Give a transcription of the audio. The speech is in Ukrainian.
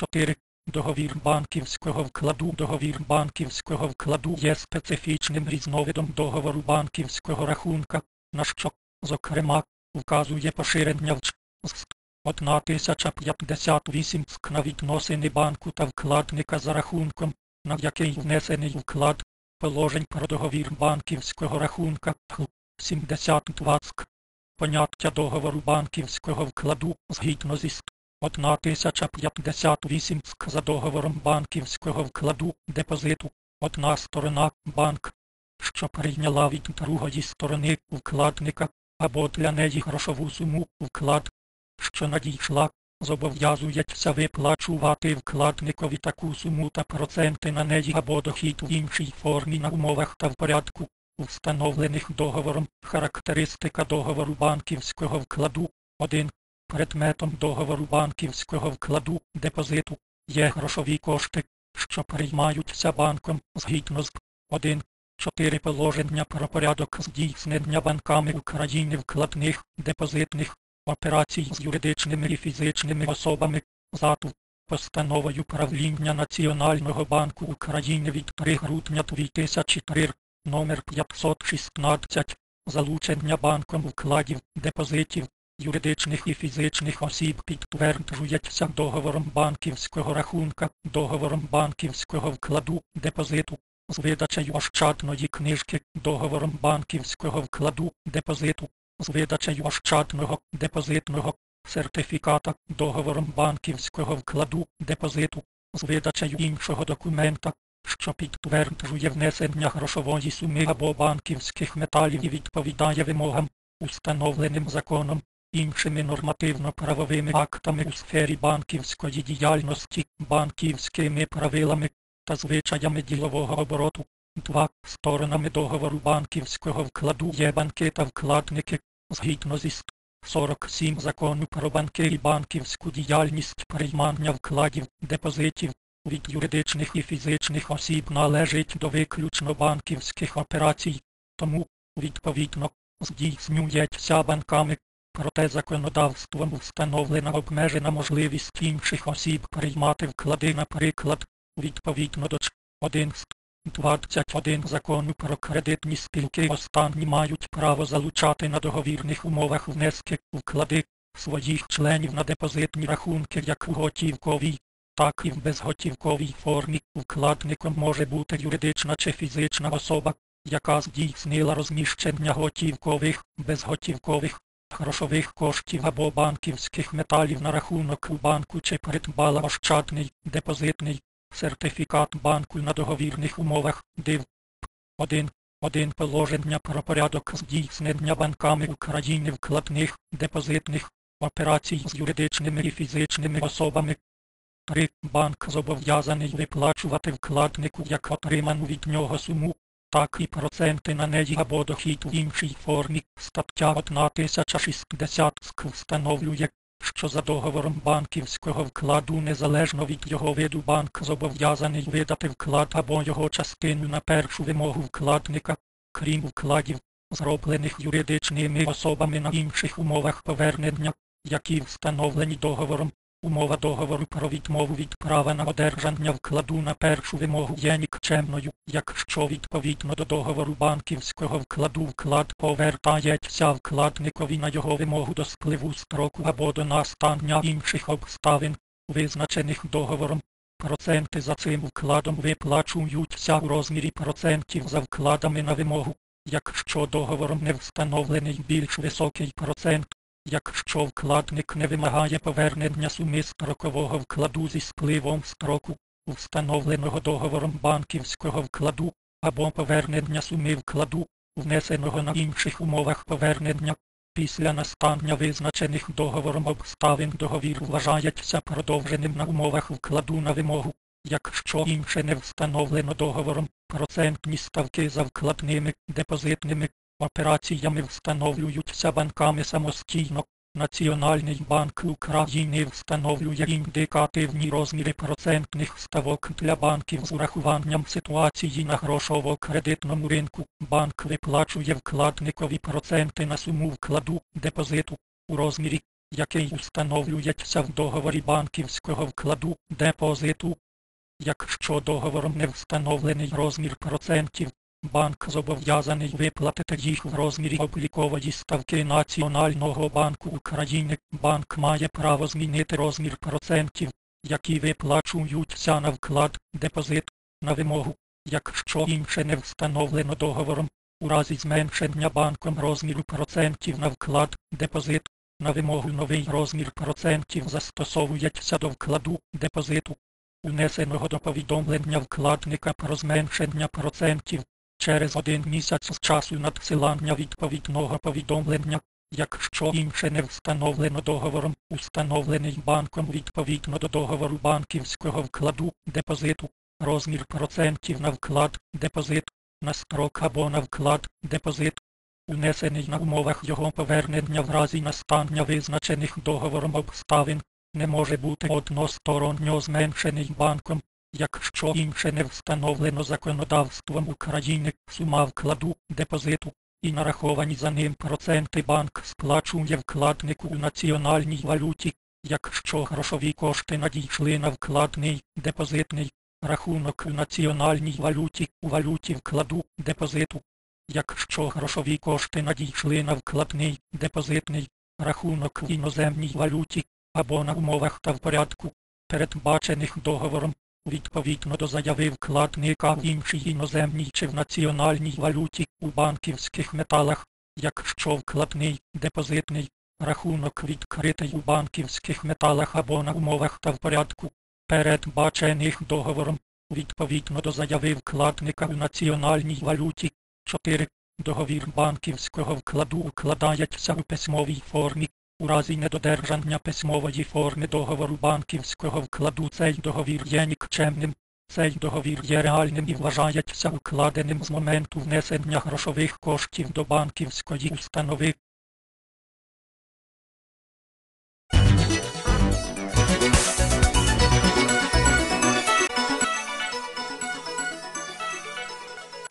4. Договір банківського вкладу Договір банківського вкладу є специфічним різновидом договору банківського рахунка, на що, зокрема, вказує поширення в Ч. 1058 СК на відносини банку та вкладника за рахунком, на який внесений вклад, положень про договір банківського рахунка Х. 72 СК. Поняття договору банківського вкладу згідно зі ст. 1058 СК за договором банківського вкладу депозиту. Одна сторона банк, що прийняла від другої сторони вкладника або для неї грошову суму вклад, що надійшла, зобов'язується виплачувати вкладникові таку суму та проценти на неї або дохід в іншій формі на умовах та в порядку, встановлених договором. Характеристика договору банківського вкладу 1. Предметом договору банківського вкладу депозиту є грошові кошти, що приймаються банком згідно з 1. Чотири положення про порядок здійснення банками України вкладних депозитних операцій з юридичними і фізичними особами ЗАТУ постановою правління Національного банку України від 3 грудня 2003 номер 516 залучення банком вкладів депозитів юридичних і фізичних осіб підтверджується договором банківського рахунка, договором банківського вкладу депозиту з видачею ощадної книжки, договором банківського вкладу депозиту, з видачею ощадного депозитного сертифіката, договором банківського вкладу депозиту, з видачею іншого документа, що підтверджує внесення грошової суми або банківських металів і відповідає вимогам, установленим законом, іншими нормативно-правовими актами у сфері банківської діяльності, банківськими правилами та звичаями ділового обороту. 2. Сторонами договору банківського вкладу є банки та вкладники, згідно зі 47 закону про банки і банківську діяльність приймання вкладів, депозитів від юридичних і фізичних осіб належить до виключно банківських операцій, тому, відповідно, здійснюється банками, проте законодавством встановлена обмежена можливість інших осіб приймати вклади, наприклад, відповідно до Ч. 1 21 закону про кредитні спілки останні мають право залучати на договірних умовах внески вклади своїх членів на депозитні рахунки як у готівковій, так і в безготівковій формі. Вкладником може бути юридична чи фізична особа, яка здійснила розміщення готівкових, безготівкових, грошових коштів або банківських металів на рахунок у банку чи придбала ощадний, депозитний, сертифікат банку на договірних умовах див 1. 1 положення про порядок здійснення банками України вкладних депозитних операцій з юридичними і фізичними особами. 3. Банк зобов'язаний виплачувати вкладнику як отриману від нього суму, так і проценти на неї або дохід в іншій формі. Стаття 1060 СК встановлює, що за договором банківського вкладу незалежно від його виду банк зобов'язаний видати вклад або його частину на першу вимогу вкладника, крім вкладів, зроблених юридичними особами на інших умовах повернення, які встановлені договором. Умова договору про відмову від права на одержання вкладу на першу вимогу є нікчемною, якщо відповідно до договору банківського вкладу вклад повертається вкладникові на його вимогу до спливу строку або до настання інших обставин, визначених договором. Проценти за цим вкладом виплачуються у розмірі процентів за вкладами на вимогу, якщо договором не встановлений більш високий процент. Якщо вкладник не вимагає повернення суми строкового вкладу зі спливом строку, встановленого договором банківського вкладу, або повернення суми вкладу, внесеного на інших умовах повернення, після настання визначених договором обставин договір вважається продовженим на умовах вкладу на вимогу, якщо інше не встановлено договором, процентні ставки за вкладними депозитними Операціями встановлюються банками самостійно. Національний банк України встановлює індикативні розміри процентних ставок для банків з урахуванням ситуації на грошово-кредитному ринку. Банк виплачує вкладникові проценти на суму вкладу депозиту у розмірі який установлюється в договорі банківського вкладу депозиту. Якщо договором не встановлений розмір процентів, банк зобов'язаний виплатити їх в розмірі облікової ставки Національного банку України. Банк має право змінити розмір процентів, які виплачуються на вклад депозит на вимогу, якщо інше не встановлено договором. У разі зменшення банком розміру процентів на вклад депозит на вимогу новий розмір процентів застосовується до вкладу депозиту, унесеного до повідомлення вкладника про зменшення процентів через один місяць з часу надсилання відповідного повідомлення, якщо інше не встановлено договором, установлений банком відповідно до договору банківського вкладу депозиту, розмір процентів на вклад депозит, на строк або на вклад депозит, унесений на умовах його повернення в разі настання визначених договором обставин, не може бути односторонньо зменшений банком, якщо інше не встановлено законодавством України сума вкладу депозиту і нараховані за ним проценти банк сплачує вкладнику у національній валюті, якщо грошові кошти надійшли на вкладний депозитний рахунок у національній валюті у валюті вкладу депозиту. Якщо грошові кошти надійшли на вкладний депозитний рахунок в іноземній валюті або на умовах та в порядку, передбачених договором, відповідно до заяви вкладника в іншій іноземній чи в національній валюті у банківських металах, якщо вкладний депозитний рахунок відкритий у банківських металах або на умовах та в порядку, передбачених договором, відповідно до заяви вкладника у національній валюті. 4. Договір банківського вкладу укладається у письмовій формі. У разі недодержання письмової форми договору банківського вкладу цей договір є нікчемним. Цей договір є реальним і вважається укладеним з моменту внесення грошових коштів до банківської установи.